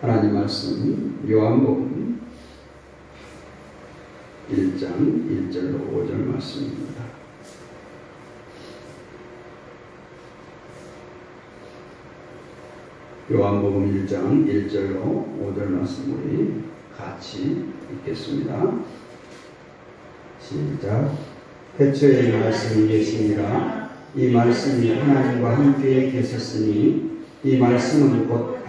하나님 말씀 요한복음 1장 1절로 5절 말씀입니다. 요한복음 1장 1절로 5절 말씀 우리 같이 읽겠습니다. 시작. 태초에 말씀이 계시니라 이 말씀이 하나님과 함께 계셨으니 이 말씀은 곧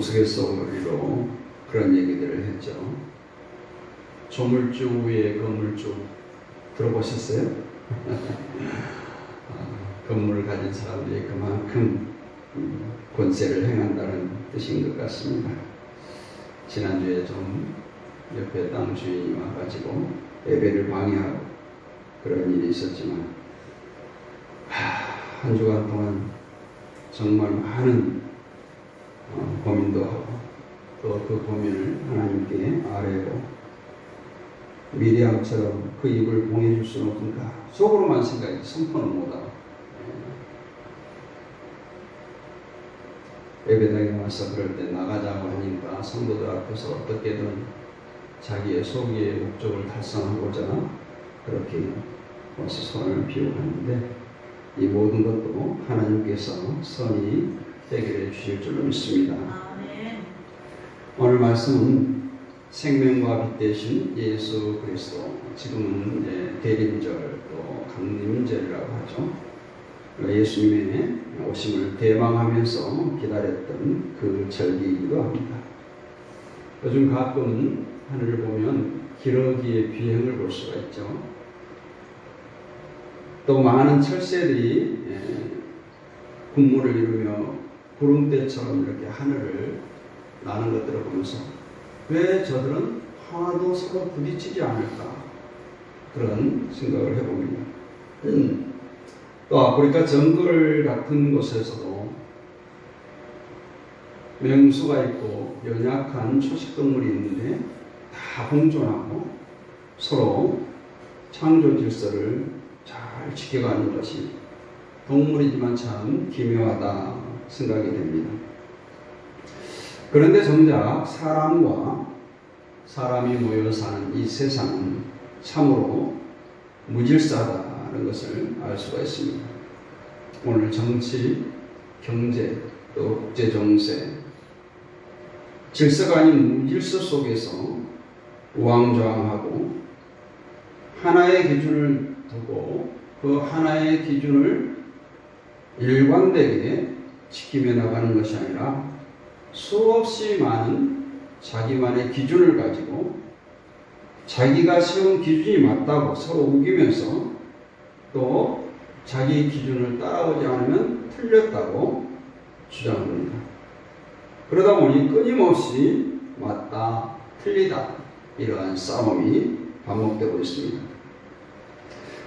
우스갯소리로 그런 얘기들을 했죠 조물주 위에 건물주 들어보셨어요? 아, 건물을 가진 사람들이 그만큼 권세를 행한다는 뜻인 것 같습니다. 지난주에 좀 옆에 땅 주인이 와가지고 예배를 방해하고 그런 일이 있었지만 하, 한 주간 동안 정말 많은 어, 고민도 하고 또 그 고민을 하나님께 아뢰고 미리암처럼 그 입을 봉해줄 수는 없는가? 속으로만 생각해. 선포는 못하고 예배당에 와서 그럴 때 나가자고 하니까 성도들 앞에서 어떻게든 자기의 소기의 목적을 달성하고자 그렇게 와서 손을 비우고 하는데 이 모든 것도 하나님께서 선이 해결해 주실 줄로 믿습니다. 오늘 말씀은 생명과 빛 대신 예수 그리스도 지금은 대림절 또 강림절이라고 하죠. 예수님의 오심을 대망하면서 기다렸던 그 절기이기도 합니다. 요즘 가끔 하늘을 보면 기러기의 비행을 볼 수가 있죠. 또 많은 철새들이 예, 군무를 이루며 구름대처럼 이렇게 하늘을 나는 것들을 보면서 왜 저들은 하나도 서로 부딪히지 않을까 그런 생각을 해봅니다. 음. 또 아프리카 정글 같은 곳에서도 맹수가 있고 연약한 초식동물이 있는데 다 공존하고 서로 창조 질서를 잘 지켜가는 것이 동물이지만 참 기묘하다 생각이 됩니다. 그런데 정작 사람과 사람이 모여 사는 이 세상은 참으로 무질서하다는 것을 알 수가 있습니다. 오늘 정치, 경제, 또 국제 정세, 질서가 아닌 무질서 속에서 우왕좌왕하고 하나의 기준을 두고 그 하나의 기준을 일관되게 지키며 나가는 것이 아니라 수없이 많은 자기만의 기준을 가지고 자기가 세운 기준이 맞다고 서로 우기면서 또 자기 기준을 따라오지 않으면 틀렸다고 주장합니다. 그러다 보니 끊임없이 맞다, 틀리다 이러한 싸움이 반복되고 있습니다.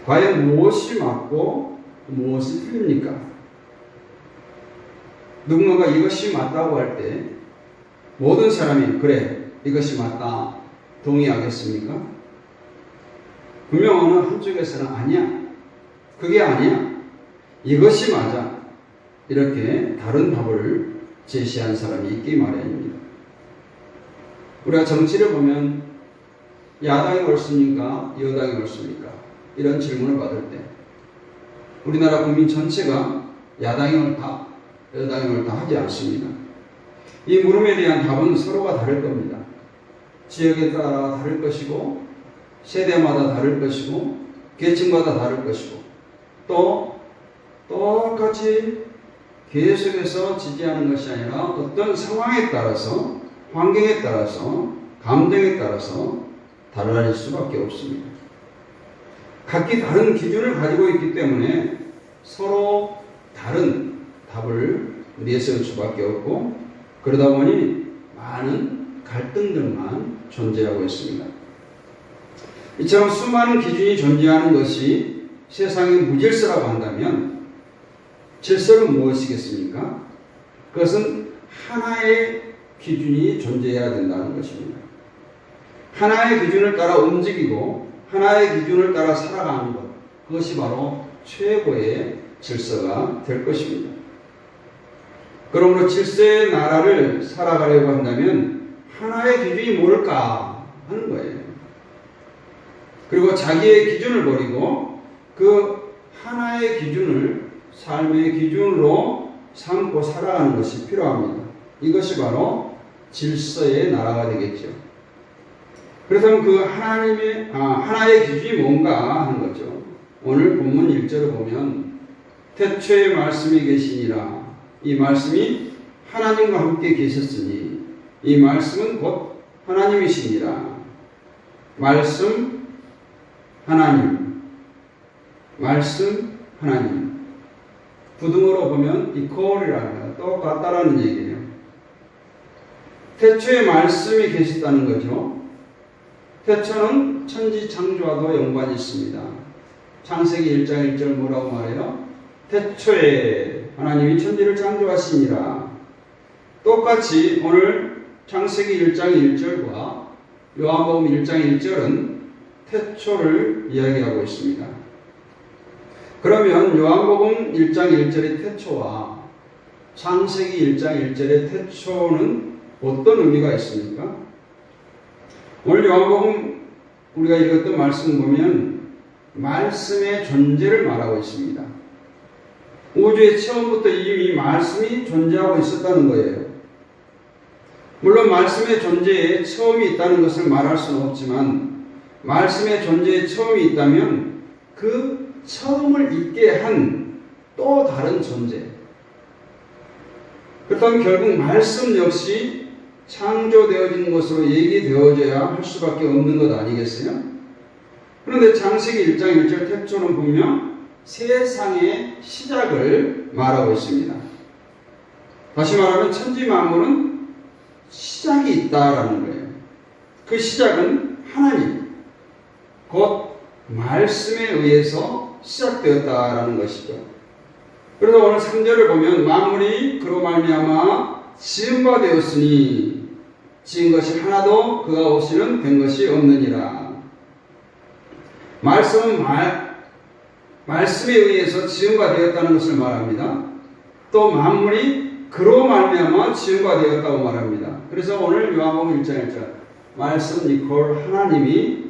과연 무엇이 맞고 무엇이 틀립니까? 누군가가 이것이 맞다고 할 때 모든 사람이 그래 이것이 맞다 동의하겠습니까? 분명 어느 한쪽에서는 아니야 그게 아니야 이것이 맞아 이렇게 다른 답을 제시한 사람이 있기 마련입니다. 우리가 정치를 보면 야당이 옳습니까? 여당이 옳습니까? 이런 질문을 받을 때 우리나라 국민 전체가 야당이 옳다, 여당이 옳다 하지 않습니다. 이 물음에 대한 답은 서로가 다를 겁니다. 지역에 따라 다를 것이고 세대마다 다를 것이고 계층마다 다를 것이고 또 똑같이 계속해서 지지하는 것이 아니라 어떤 상황에 따라서 환경에 따라서 감정에 따라서 달라질 수밖에 없습니다. 각기 다른 기준을 가지고 있기 때문에 서로 다른 답을 내세울 수밖에 없고 그러다 보니 많은 갈등들만 존재하고 있습니다. 이처럼 수많은 기준이 존재하는 것이 세상의 무질서라고 한다면 질서는 무엇이겠습니까? 그것은 하나의 기준이 존재해야 된다는 것입니다. 하나의 기준을 따라 움직이고 하나의 기준을 따라 살아가는 것. 그것이 바로 최고의 질서가 될 것입니다. 그러므로 질서의 나라를 살아가려고 한다면 하나의 기준이 뭘까 하는 거예요. 그리고 자기의 기준을 버리고 그 하나의 기준을 삶의 기준으로 삼고 살아가는 것이 필요합니다. 이것이 바로 질서의 나라가 되겠죠. 그렇다면 그 하나님의 아, 하나의 기준이 뭔가 하는 거죠. 오늘 본문 1절을 보면 태초에 말씀이 계시니라 이 말씀이 하나님과 함께 계셨으니 이 말씀은 곧 하나님이시니라 말씀 하나님 말씀 하나님 부등으로 보면 이퀄이라는 똑같다라는 얘기예요. 태초에 말씀이 계셨다는 거죠. 태초는 천지 창조와도 연관이 있습니다. 창세기 1장 1절 뭐라고 말해요? 태초에 하나님이 천지를 창조하시니라. 똑같이 오늘 창세기 1장 1절과 요한복음 1장 1절은 태초를 이야기하고 있습니다. 그러면 요한복음 1장 1절의 태초와 창세기 1장 1절의 태초는 어떤 의미가 있습니까? 오늘 요한복음 우리가 읽었던 말씀 보면 말씀의 존재를 말하고 있습니다. 우주의 처음부터 이미 말씀이 존재하고 있었다는 거예요. 물론 말씀의 존재에 처음이 있다는 것을 말할 수는 없지만 말씀의 존재에 처음이 있다면 그 처음을 있게 한 또 다른 존재. 그렇다면 결국 말씀 역시 창조되어진 것으로 얘기되어져야 할 수밖에 없는 것 아니겠어요? 그런데 장세기 1장 1절 태초는 분명 세상의 시작을 말하고 있습니다. 다시 말하면 천지 만물은 시작이 있다라는 거예요. 그 시작은 하나님, 곧 말씀에 의해서 시작되었다라는 것이죠. 그래서 오늘 3절을 보면 만물이 그로 말미암아 지은 바 되었으니 지은 것이 하나도 그가 없이는 된 것이 없느니라. 말씀은 말, 말씀에 의해서 바 되었다는 것을 말합니다. 또 만물이 그로 말미암아 바 되었다고 말합니다. 그래서 오늘 요한복음 1장 1절 말씀 이콜 하나님이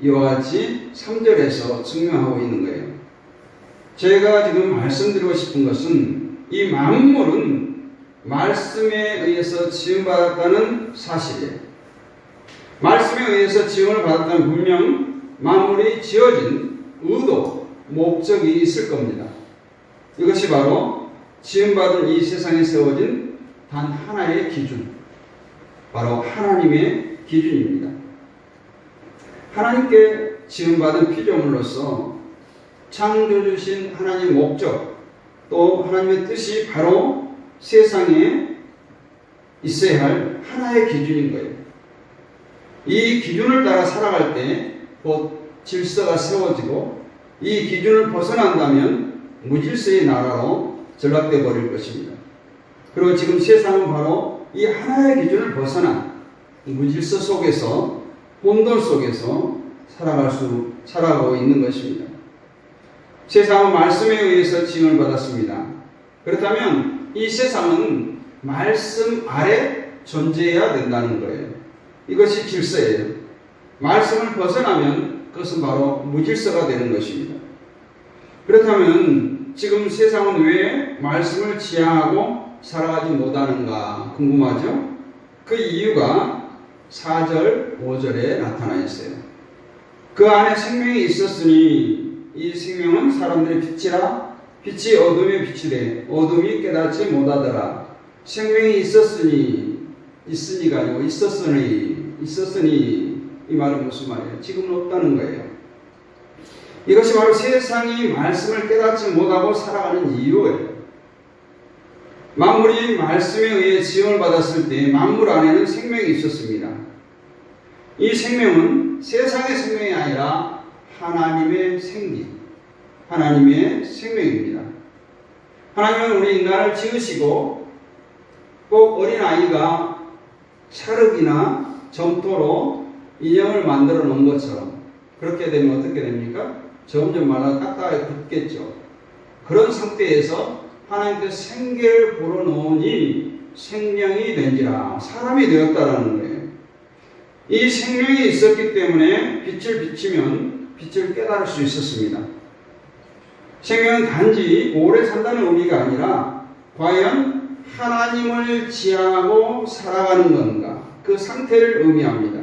이와 같이 3절에서 증명하고 있는 거예요. 제가 지금 말씀드리고 싶은 것은 이 만물은 말씀에 의해서 지음받았다는 사실이에요. 말씀에 의해서 지음을 받았다는 분명 만물이 지어진 의도, 목적이 있을 겁니다. 이것이 바로 지음받은 이 세상에 세워진 단 하나의 기준, 바로 하나님의 기준입니다. 하나님께 지음받은 피조물로서 창조주신 하나님의 목적, 또 하나님의 뜻이 바로 세상에 있어야 할 하나의 기준인 거예요. 이 기준을 따라 살아갈 때 곧 질서가 세워지고 이 기준을 벗어난다면 무질서의 나라로 전락돼 버릴 것입니다. 그리고 지금 세상은 바로 이 하나의 기준을 벗어난 무질서 속에서 혼돈 속에서 살아갈 수 살아가고 있는 것입니다. 세상은 말씀에 의해서 징을 받았습니다. 그렇다면 이 세상은 말씀 아래 존재해야 된다는 거예요. 이것이 질서예요. 말씀을 벗어나면 그것은 바로 무질서가 되는 것입니다. 그렇다면 지금 세상은 왜 말씀을 지향하고 살아가지 못하는가 궁금하죠? 그 이유가 4절, 5절에 나타나 있어요. 그 안에 생명이 있었으니 이 생명은 사람들의 빛이라 빛이 어둠의 빛이래 어둠이 깨닫지 못하더라. 생명이 있었으니 있으니가 아니고 있었으니 있었으니 이 말은 무슨 말이에요? 지금은 없다는 거예요. 이것이 바로 세상이 말씀을 깨닫지 못하고 살아가는 이유예요. 만물이 말씀에 의해 지음을 받았을 때 만물 안에는 생명이 있었습니다. 이 생명은 세상의 생명이 아니라 하나님의 생기, 하나님의 생명입니다. 하나님은 우리 인간을 지으시고 꼭 어린아이가 찰흙이나 점토로 인형을 만들어 놓은 것처럼 그렇게 되면 어떻게 됩니까? 점점 말라 딱딱하게 굳겠죠. 그런 상태에서 하나님께서 생계를 불어넣으니 생명이 된지라 사람이 되었다라는 거예요. 이 생명이 있었기 때문에 빛을 비치면 빛을 깨달을 수 있었습니다. 생명은 단지 오래 산다는 의미가 아니라 과연 하나님을 지향하고 살아가는 건가 그 상태를 의미합니다.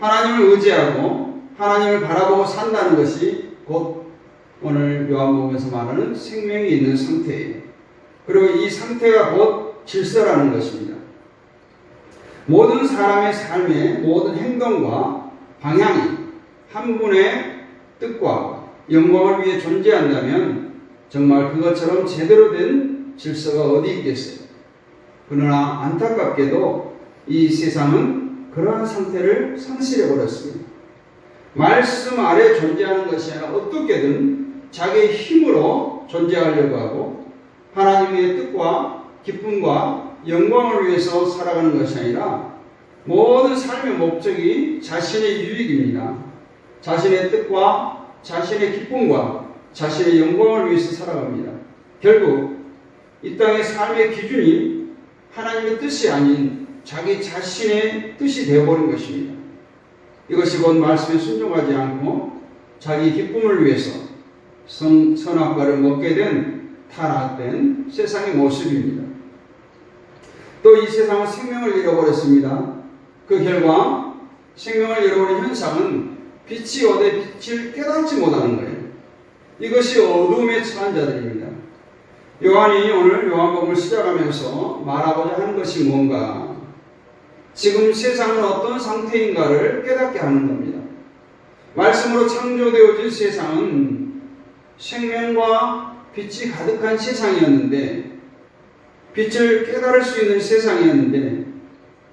하나님을 의지하고 하나님을 바라보고 산다는 것이 곧 오늘 요한복음에서 말하는 생명이 있는 상태예요. 그리고 이 상태가 곧 질서라는 것입니다. 모든 사람의 삶의 모든 행동과 방향이 한 분의 뜻과 영광을 위해 존재한다면 정말 그것처럼 제대로 된 질서가 어디 있겠어요. 그러나 안타깝게도 이 세상은 그러한 상태를 상실해 버렸습니다. 말씀 아래 존재하는 것이 아니라 어떻게든 자기의 힘으로 존재하려고 하고 하나님의 뜻과 기쁨과 영광을 위해서 살아가는 것이 아니라 모든 삶의 목적이 자신의 유익입니다. 자신의 뜻과 자신의 기쁨과 자신의 영광을 위해서 살아갑니다. 결국 이 땅의 삶의 기준이 하나님의 뜻이 아닌 자기 자신의 뜻이 되어버린 것입니다. 이것이 곧 말씀에 순종하지 않고 자기 기쁨을 위해서 선, 선악과를 먹게 된 타락된 세상의 모습입니다. 또 이 세상은 생명을 잃어버렸습니다. 그 결과 생명을 잃어버린 현상은 빛이 어디 빛을 깨닫지 못하는 거예요. 이것이 어둠에 처한 자들입니다. 요한이 오늘 요한복음을 시작하면서 말하고자 하는 것이 뭔가? 지금 세상은 어떤 상태인가를 깨닫게 하는 겁니다. 말씀으로 창조되어진 세상은 생명과 빛이 가득한 세상이었는데 빛을 깨달을 수 있는 세상이었는데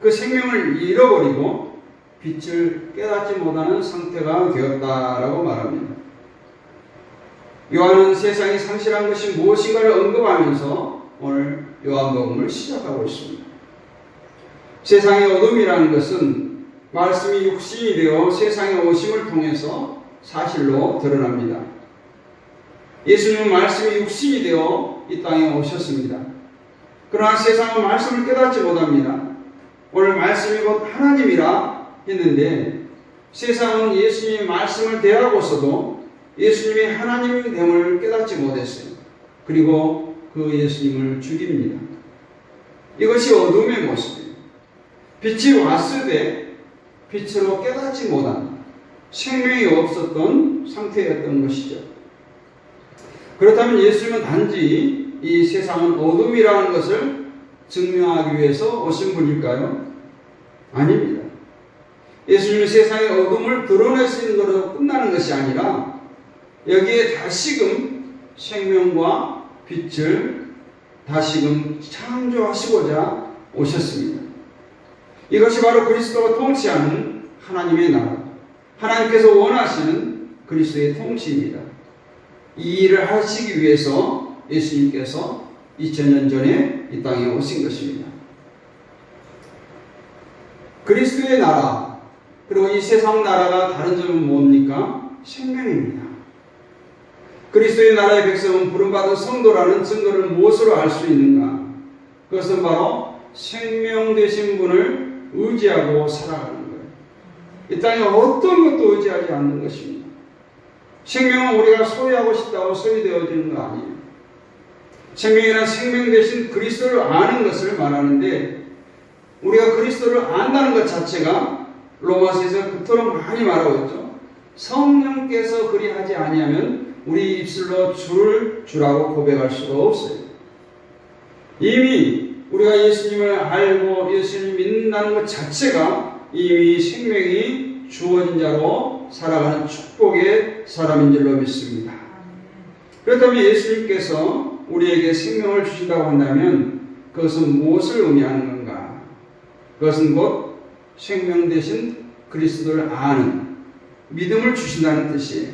그 생명을 잃어버리고 빛을 깨닫지 못하는 상태가 되었다라고 말합니다. 요한은 세상이 상실한 것이 무엇인가를 언급하면서 오늘 요한복음을 시작하고 있습니다. 세상의 어둠이라는 것은 말씀이 육신이 되어 세상에 오심을 통해서 사실로 드러납니다. 예수님은 말씀이 육신이 되어 이 땅에 오셨습니다. 그러나 세상은 말씀을 깨닫지 못합니다. 오늘 말씀이 곧 하나님이라 했는데 세상은 예수님의 말씀을 대하고서도 예수님의 하나님의 됨을 깨닫지 못했어요. 그리고 그 예수님을 죽입니다. 이것이 어둠의 모습이에요. 빛이 왔을 때 빛으로 깨닫지 못한 생명이 없었던 상태였던 것이죠. 그렇다면 예수님은 단지 이 세상은 어둠이라는 것을 증명하기 위해서 오신 분일까요? 아닙니다. 예수님은 세상의 어둠을 드러낼 수 있는 것으로 끝나는 것이 아니라 여기에 다시금 생명과 빛을 다시금 창조하시고자 오셨습니다. 이것이 바로 그리스도가 통치하는 하나님의 나라, 하나님께서 원하시는 그리스도의 통치입니다. 이 일을 하시기 위해서 예수님께서 2000년 전에 이 땅에 오신 것입니다. 그리스도의 나라, 그리고 이 세상 나라가 다른 점은 뭡니까? 생명입니다. 그리스도의 나라의 백성은 부름받은 성도라는 증거를 무엇으로 알 수 있는가? 그것은 바로 생명 되신 분을 의지하고 살아가는 거예요. 이 땅에 어떤 것도 의지하지 않는 것입니다. 생명은 우리가 소유하고 싶다고 소유되어지는 거 아니에요. 생명이란 생명 대신 그리스도를 아는 것을 말하는데 우리가 그리스도를 안다는 것 자체가 로마서에서 그토록 많이 말하고 있죠. 성령께서 그리하지 아니하면 우리 입술로 주를 주라고 고백할 수가 없어요. 이미 우리가 예수님을 알고 예수님을 믿는다는 것 자체가 이미 생명이 주어진 자로 살아가는 축복의 사람인 줄로 믿습니다. 그렇다면 예수님께서 우리에게 생명을 주신다고 한다면 그것은 무엇을 의미하는 건가? 그것은 곧 생명 대신 그리스도를 아는 믿음을 주신다는 뜻이에요.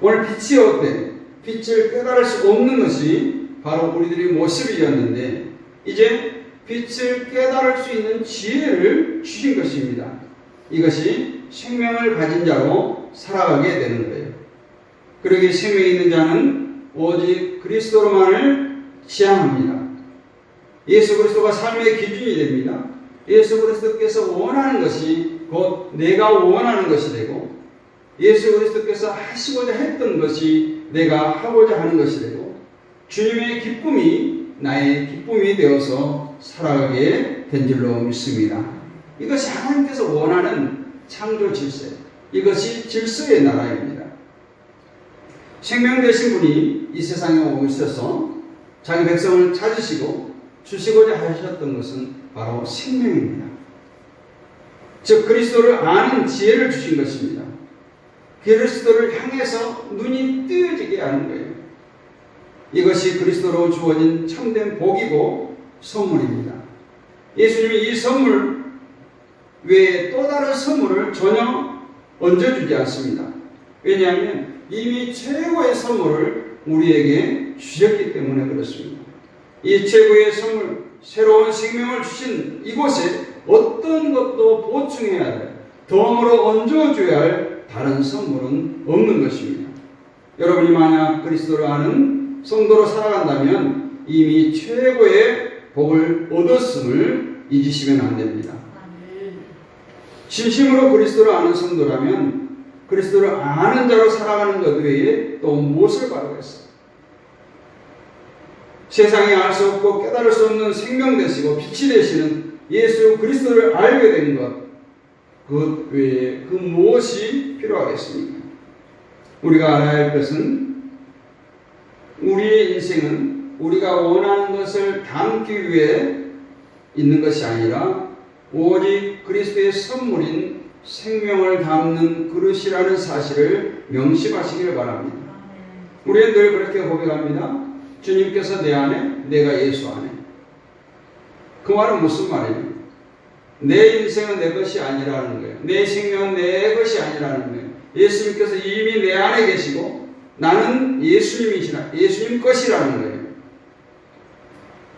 오늘 빛이 어때? 빛을 깨달을 수 없는 것이 바로 우리들의 모습이었는데 이제 빛을 깨달을 수 있는 지혜를 주신 것입니다. 이것이 생명을 가진 자로 살아가게 되는 거예요. 그러기 생명이 있는 자는 오직 그리스도로만을 지향합니다. 예수 그리스도가 삶의 기준이 됩니다. 예수 그리스도께서 원하는 것이 곧 내가 원하는 것이 되고 예수 그리스도께서 하시고자 했던 것이 내가 하고자 하는 것이 되고 주님의 기쁨이 나의 기쁨이 되어서 살아가게 된 줄로 믿습니다. 이것이 하나님께서 원하는 창조 질서, 이것이 질서의 나라입니다. 생명 되신 분이 이 세상에 오셔서 자기 백성을 찾으시고 주시고자 하셨던 것은 바로 생명입니다. 즉 그리스도를 아는 지혜를 주신 것입니다. 그리스도를 향해서 눈이 뜨여지게 하는 거예요. 이것이 그리스도로 주어진 참된 복이고 선물입니다. 예수님이 이 선물 외에 또 다른 선물을 전혀 얹어주지 않습니다. 왜냐하면 이미 최고의 선물을 우리에게 주셨기 때문에 그렇습니다. 이 최고의 선물, 새로운 생명을 주신 이곳에 어떤 것도 보충해야 할, 덤으로 얹어줘야 할 다른 선물은 없는 것입니다. 여러분이 만약 그리스도를 아는 성도로 살아간다면 이미 최고의 복을 얻었음을 잊으시면 안 됩니다. 진심으로 그리스도를 아는 성도라면 그리스도를 아는 자로 살아가는 것 외에 또 무엇을 바라겠어요? 세상에 알 수 없고 깨달을 수 없는 생명 되시고 빛이 되시는 예수 그리스도를 알게 된 것, 그 외에 그 무엇이 필요하겠습니까? 우리가 알아야 할 것은 우리의 인생은 우리가 원하는 것을 담기 위해 있는 것이 아니라 오직 그리스도의 선물인 생명을 담는 그릇이라는 사실을 명심하시기를 바랍니다. 우리는 늘 그렇게 고백합니다. 주님께서 내 안에, 내가 예수 안에. 그 말은 무슨 말이에요? 내 인생은 내 것이 아니라는 거예요. 내 생명은 내 것이 아니라는 거예요. 예수님께서 이미 내 안에 계시고 나는 예수님이시라, 예수님 것이라는 거예요.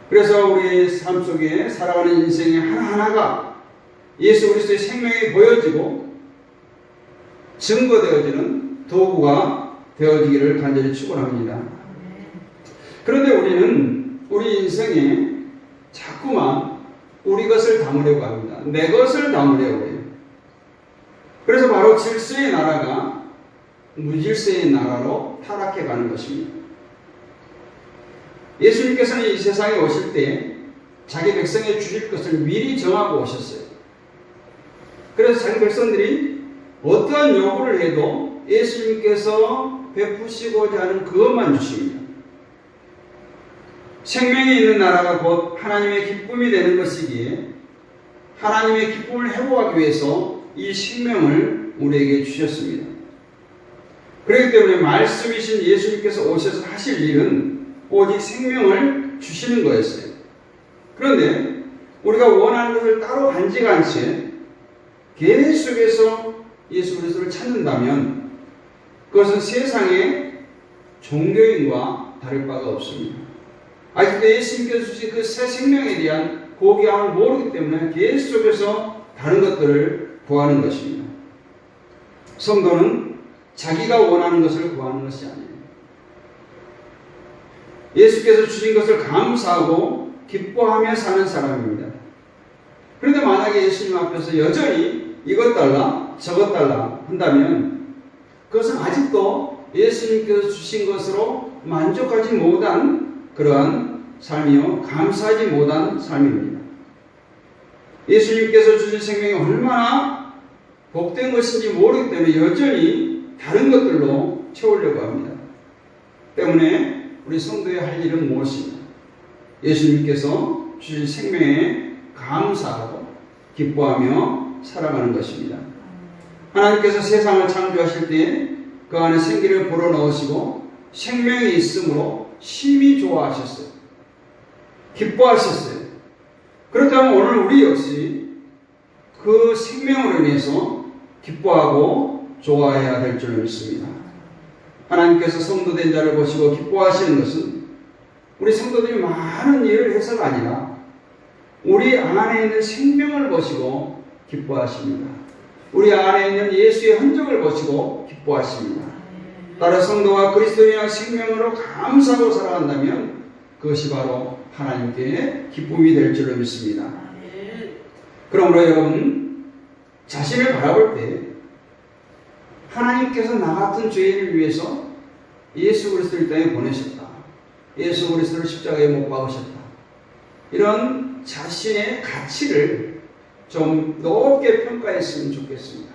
그래서 우리의 삶 속에 살아가는 인생의 하나하나가 예수 그리스도의 생명이 보여지고 증거되어지는 도구가 되어지기를 간절히 축원합니다. 그런데 우리는 우리 인생에 자꾸만 우리 것을 담으려고 합니다. 내 것을 담으려고 해요. 그래서 바로 질서의 나라가 무질서의 나라로 타락해 가는 것입니다. 예수님께서는 이 세상에 오실 때 자기 백성에 주실 것을 미리 정하고 오셨어요. 그래서 자기 백성들이 어떠한 요구를 해도 예수님께서 베푸시고자 하는 그것만 주십니다. 생명이 있는 나라가 곧 하나님의 기쁨이 되는 것이기에 하나님의 기쁨을 회복하기 위해서 이 생명을 우리에게 주셨습니다. 그렇기 때문에 말씀이신 예수님께서 오셔서 하실 일은 오직 생명을 주시는 거였어요. 그런데 우리가 원하는 것을 따로 간직한 채 계속해서 예수 그리스도를 찾는다면 그것은 세상의 종교인과 다를 바가 없습니다. 아직도 예수님께서 주신 그 새 생명에 대한 고귀함을 모르기 때문에 계속해서 다른 것들을 구하는 것입니다. 성도는 자기가 원하는 것을 구하는 것이 아니에요. 예수께서 주신 것을 감사하고 기뻐하며 사는 사람입니다. 그런데 만약에 예수님 앞에서 여전히 이것 달라, 저것 달라 한다면 그것은 아직도 예수님께서 주신 것으로 만족하지 못한 그러한 삶이요. 감사하지 못한 삶입니다. 예수님께서 주신 생명이 얼마나 복된 것인지 모르기 때문에 여전히 다른 것들로 채우려고 합니다. 때문에 우리 성도의 할 일은 무엇입니까? 예수님께서 주신 생명에 감사하고 기뻐하며 살아가는 것입니다. 하나님께서 세상을 창조하실 때 그 안에 생기를 불어 넣으시고 생명이 있으므로 심히 좋아하셨어요. 기뻐하셨어요. 그렇다면 오늘 우리 역시 그 생명으로 인해서 기뻐하고 좋아해야 될 줄 믿습니다. 하나님께서 성도된 자를 보시고 기뻐하시는 것은 우리 성도들이 많은 일을 해서가 아니라 우리 안에 있는 생명을 보시고 기뻐하십니다. 우리 안에 있는 예수의 흔적을 보시고 기뻐하십니다. 따라 성도가 그리스도인의 생명으로 감사하고 살아간다면 그것이 바로 하나님께 기쁨이 될 줄로 믿습니다. 그러므로 여러분 자신을 바라볼 때 하나님께서 나 같은 죄인을 위해서 예수 그리스도를 땅에 보내셨다. 예수 그리스도를 십자가에 못 박으셨다. 이런 자신의 가치를 좀 높게 평가했으면 좋겠습니다.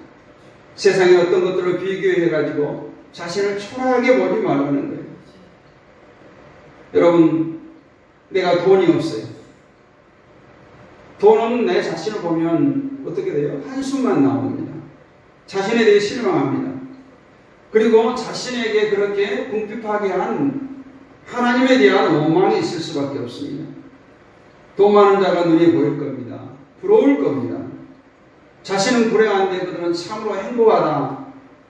세상의 어떤 것들을 비교해가지고 자신을 초라하게 보지 말라는 거예요. 여러분, 내가 돈이 없어요. 돈 없는 내 자신을 보면 어떻게 돼요? 한숨만 나옵니다. 자신에 대해 실망합니다. 그리고 자신에게 그렇게 궁핍하게 한 하나님에 대한 오망이 있을 수밖에 없습니다. 돈 많은 자가 눈에 보일 겁니다. 부러울 겁니다. 자신은 불행한데 그들은 참으로 행복하다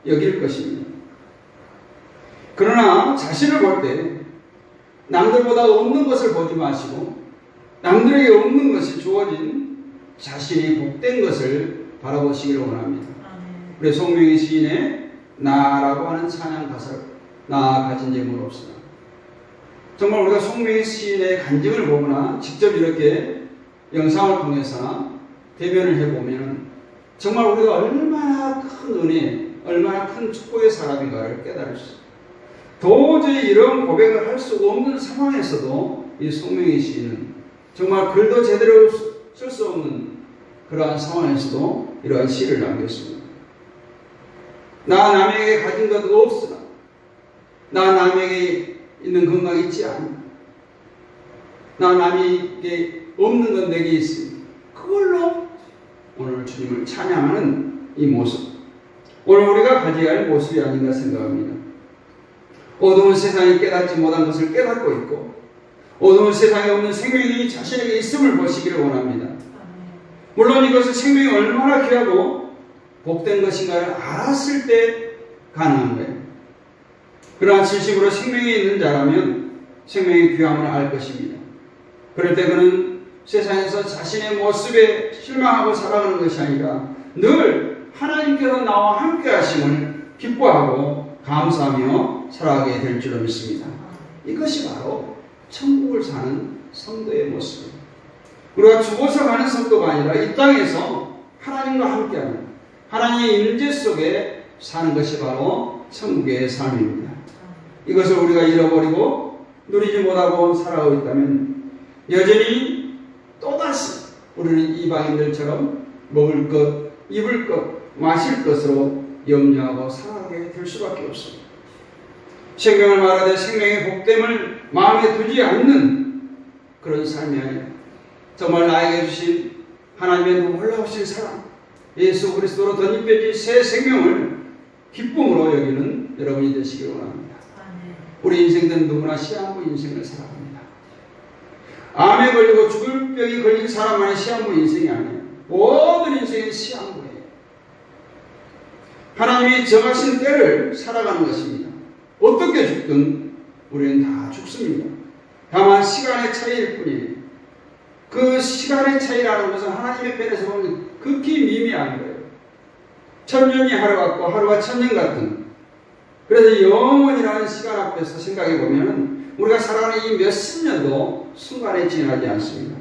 여길 것입니다. 그러나 자신을 볼 때 남들보다 없는 것을 보지 마시고 남들에게 없는 것이 주어진 자신이 복된 것을 바라보시기를 원합니다. 우리 송명희 시인의 나라고 하는 찬양 가사를 나 가진 재물 없으나 정말 우리가 송명희 시인의 간증을 보거나 직접 이렇게 영상을 통해서나 대변을 해보면 정말 우리가 얼마나 큰 은혜, 얼마나 큰 축복의 사람인가를 깨달을 수 있습니다. 도저히 이런 고백을 할수 없는 상황에서도 이 송명희 시인은 정말 글도 제대로 쓸 수 없는 그러한 상황에서도 이러한 시를 남겼습니다. 나 남에게 가진 것 없으나 나 남에게 있는 건강 있지 않나 나 남에게 없는 건 내게 있으니 그걸로 오늘 주님을 찬양하는 이 모습 오늘 우리가 가져야 할 모습이 아닌가 생각합니다. 어두운 세상이 깨닫지 못한 것을 깨닫고 있고 어두운 세상에 없는 생명이 자신에게 있음을 보시기를 원합니다. 물론 이것은 생명이 얼마나 귀하고 복된 것인가를 알았을 때 가능한 거예요. 그러나 진심으로 생명이 있는 자라면 생명의 귀함을 알 것입니다. 그럴 때 그는 세상에서 자신의 모습에 실망하고 살아가는 것이 아니라 늘 하나님께서 나와 함께 하심을 기뻐하고 감사하며 살아가게 될 줄로 믿습니다. 이것이 바로 천국을 사는 성도의 모습입니다. 우리가 죽어서 가는 성도가 아니라 이 땅에서 하나님과 함께하는 하나님의 임재 속에 사는 것이 바로 천국의 삶입니다. 이것을 우리가 잃어버리고 누리지 못하고 살아가고 있다면 여전히 또다시 우리는 이방인들처럼 먹을 것, 입을 것, 마실 것으로 염려하고 살아가게 될 수밖에 없습니다. 생명을 말하되 생명의 복됨을 마음에 두지 않는 그런 삶이 아니라 정말 나에게 주신 하나님의 놀라우신 사랑, 예수 그리스도로 덧입혀진 새 생명을 기쁨으로 여기는 여러분이 되시길 원합니다. 우리 인생들은 누구나 시한부 인생을 살아갑니다. 암에 걸리고 죽을 병이 걸린 사람만의 시한부 인생이 아니에요. 모든 인생은 시한부예요. 하나님이 정하신 때를 살아가는 것입니다. 어떻게 죽든 우리는 다 죽습니다. 다만 시간의 차이일 뿐이에요. 그 시간의 차이라는 것은 하나님의 편에서 보면 극히 미미한 거예요. 천년이 하루 같고 하루가 천년 같은. 그래서 영원이라는 시간 앞에서 생각해 보면 우리가 살아가는 이 몇십 년도 순간에 지나지 않습니다.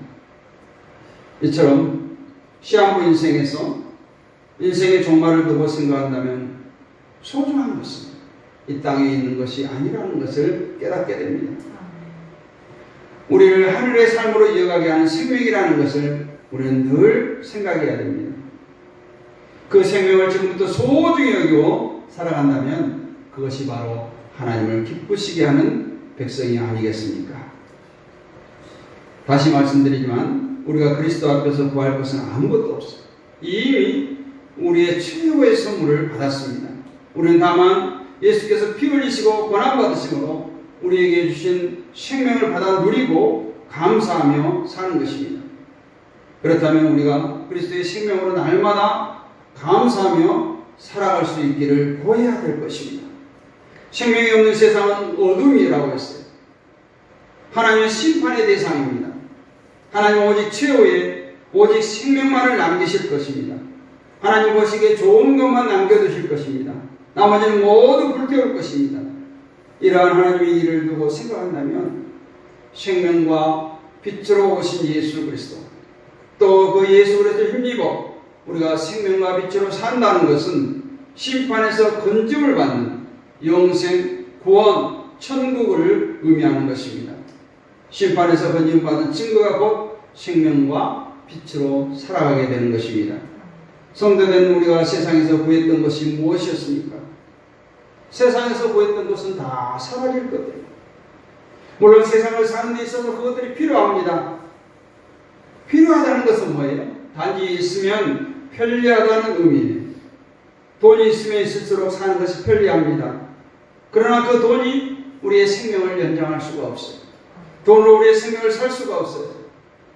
이처럼 시한부 인생에서 인생의 종말을 두고 생각한다면 소중한 것은 이 땅에 있는 것이 아니라는 것을 깨닫게 됩니다. 우리를 하늘의 삶으로 이어가게 하는 생명이라는 것을 우리는 늘 생각해야 됩니다. 그 생명을 지금부터 소중히 여기고 살아간다면 그것이 바로 하나님을 기쁘시게 하는 백성이 아니겠습니까? 다시 말씀드리지만 우리가 그리스도 앞에서 구할 것은 아무것도 없어요. 이미 우리의 최고의 선물을 받았습니다. 우리는 다만 예수께서 피 흘리시고 고난 받으심으로 우리에게 주신 생명을 받아 누리고 감사하며 사는 것입니다. 그렇다면 우리가 그리스도의 생명으로 날마다 감사하며 살아갈 수 있기를 고해야 될 것입니다. 생명이 없는 세상은 어둠이라고 했어요. 하나님은 심판의 대상입니다. 하나님 오직 최후의 오직 생명만을 남기실 것입니다. 하나님 보시기에 좋은 것만 남겨두실 것입니다. 나머지는 모두 불태울 것입니다. 이러한 하나님의 일을 두고 생각한다면 생명과 빛으로 오신 예수 그리스도 또 그 예수 그리스도 힘입어 우리가 생명과 빛으로 산다는 것은 심판에서 건짐을 받는 영생, 구원, 천국을 의미하는 것입니다. 심판에서 건짐받은 증거가 곧 생명과 빛으로 살아가게 되는 것입니다. 성도된 우리가 세상에서 구했던 것이 무엇이었습니까? 세상에서 구했던 것은 다 사라질 것들. 물론 세상을 사는 데 있어서 그것들이 필요합니다. 필요하다는 것은 뭐예요? 단지 있으면 편리하다는 의미예요. 돈이 있으면 있을수록 사는 것이 편리합니다. 그러나 그 돈이 우리의 생명을 연장할 수가 없어요. 돈으로 우리의 생명을 살 수가 없어요.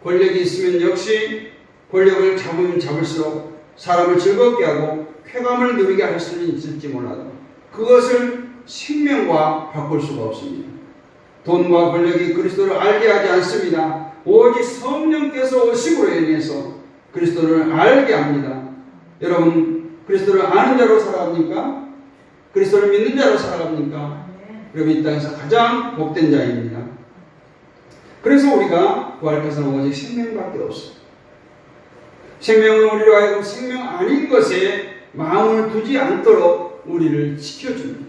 권력이 있으면 역시 권력을 잡으면 잡을수록 사람을 즐겁게 하고 쾌감을 누리게 할 수는 있을지 몰라도 그것을 생명과 바꿀 수가 없습니다. 돈과 권력이 그리스도를 알게 하지 않습니다. 오직 성령께서 오심으로 인해서 그리스도를 알게 합니다. 여러분 그리스도를 아는 자로 살아갑니까? 그리스도를 믿는 자로 살아갑니까? 그럼 이 땅에서 가장 복된 자입니다. 그래서 우리가 구할 것은 오직 생명밖에 없어요. 생명은 우리로 하여금 생명 아닌 것에 마음을 두지 않도록 우리를 지켜줍니다.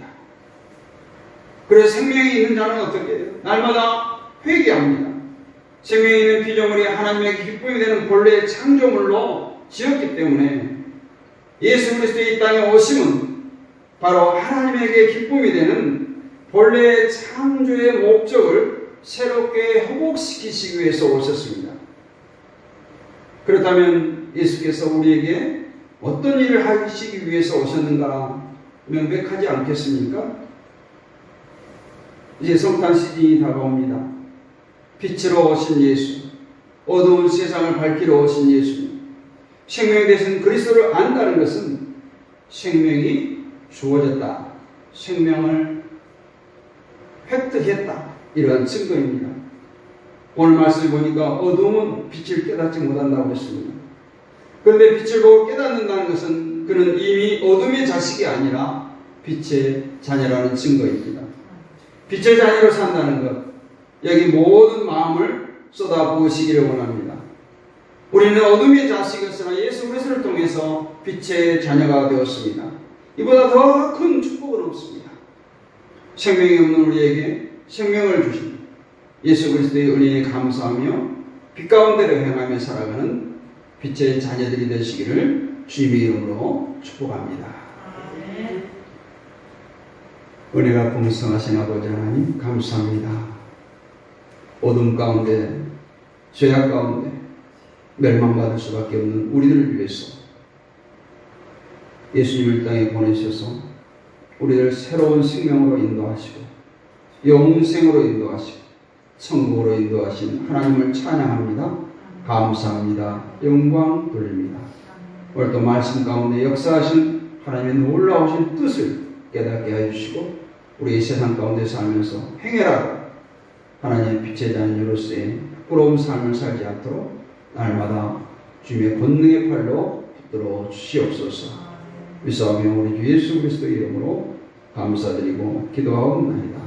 그래서 생명이 있는 자는 어떻게 해요? 날마다 회개합니다. 생명이 있는 피조물이 하나님에게 기쁨이 되는 본래의 창조물로 지었기 때문에 예수 그리스도의 이 땅에 오심은 바로 하나님에게 기쁨이 되는 본래의 창조의 목적을 새롭게 회복시키시기 위해서 오셨습니다. 그렇다면 예수께서 우리에게 어떤 일을 하시기 위해서 오셨는가 명백하지 않겠습니까? 이제 성탄 시즌이 다가옵니다. 빛으로 오신 예수, 어두운 세상을 밝히러 오신 예수, 생명 대신 그리스도를 안다는 것은 생명이 주어졌다. 생명을 획득했다. 이러한 증거입니다. 오늘 말씀을 보니까 어둠은 빛을 깨닫지 못한다고 했습니다. 그런데 빛을 보고 깨닫는다는 것은 그는 이미 어둠의 자식이 아니라 빛의 자녀라는 증거입니다. 빛의 자녀로 산다는 것, 여기 모든 마음을 쏟아부으시기를 원합니다. 우리는 어둠의 자식이었으나 예수 그리스도를 통해서 빛의 자녀가 되었습니다. 이보다 더 큰 축복은 없습니다. 생명이 없는 우리에게 생명을 주신 예수 그리스도의 은혜에 감사하며 빛 가운데로 행하며 살아가는 빛의 자녀들이 되시기를 주님의 이름으로 축복합니다. 은혜가 풍성하신 아버지 하나님 감사합니다. 어둠 가운데 죄악 가운데 멸망받을 수밖에 없는 우리들을 위해서 예수님을 땅에 보내셔서 우리를 새로운 생명으로 인도하시고 영생으로 인도하시고 천국으로 인도하신 하나님을 찬양합니다. 감사합니다. 영광 돌립니다. 오늘도 말씀 가운데 역사하신 하나님의 놀라우신 뜻을 깨닫게 해주시고 우리 세상 가운데 살면서 행해라 하나님의 빛의 자녀로서의 부러운 삶을 살지 않도록 날마다 주님의 권능의 팔로 붙들어 주시옵소서. 위사하며 우리 주 예수 그리스도 이름으로 감사드리고 기도하옵나이다.